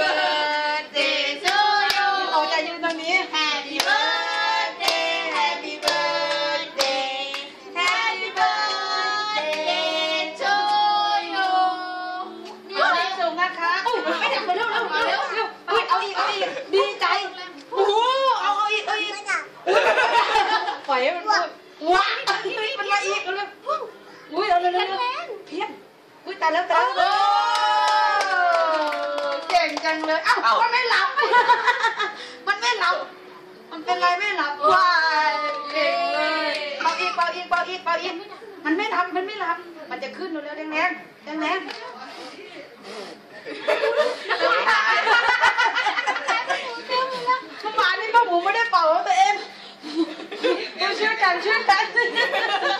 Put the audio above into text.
birthday to ตอนนี้ Happy birthday Happy birthday Happy birthday to you มีความสุขนะคะอุ้ยไม่ถึงปร็วเร็วเร็วเอุ้ยเอาอีกเอาอีกดีใจโอ้โหเอาเอาอีกเอาอีกปห้มันพูดว้ามันาอีกเร็วอุ้ยเอาเลยวเร็เพี้ยนอุ้ยตายแล้วตายแล้ว งจังเลยอ้าวมันไม่หลับ มันไม่หลับ มันเป็นไรไม่หลับว้ายเก่งเลยเป่าอีกเป่าอีกเป่าอีกเป่าอีกมันไม่หลับมันไม่หลับ มันจะขึ้นเร็วๆแดงแดงแดงแดงเมื่อวานนี้ป้าหมูไม่ได้เป่าแล้วตัวเองมาช่วยกันช่วยกันโอ้โห